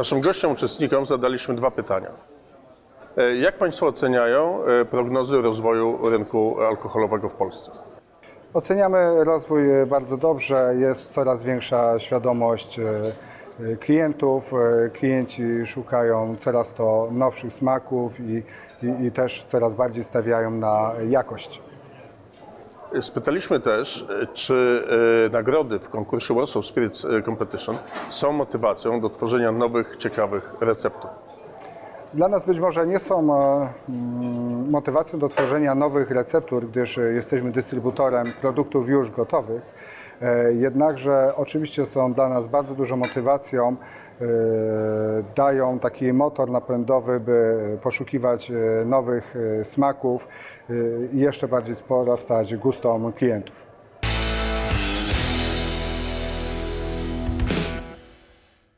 Naszym gościom, uczestnikom zadaliśmy dwa pytania. E, Jak Państwo oceniają e, prognozy rozwoju rynku alkoholowego w Polsce? Oceniamy rozwój e, bardzo dobrze. Jest coraz większa świadomość klientów. Klienci szukają coraz to nowszych smaków i, i, i też coraz bardziej stawiają na jakość. Spytaliśmy też, e, czy e, nagrody w konkursie Warsaw Spirits e, Competition są motywacją do tworzenia nowych, ciekawych receptur. Dla nas być może nie są e, mm, motywacją do tworzenia nowych receptur, gdyż e, jesteśmy dystrybutorem produktów już gotowych. E, Jednakże oczywiście są dla nas bardzo dużą motywacją, dają taki motor napędowy, by poszukiwać nowych smaków i jeszcze bardziej sporastać gustom klientów.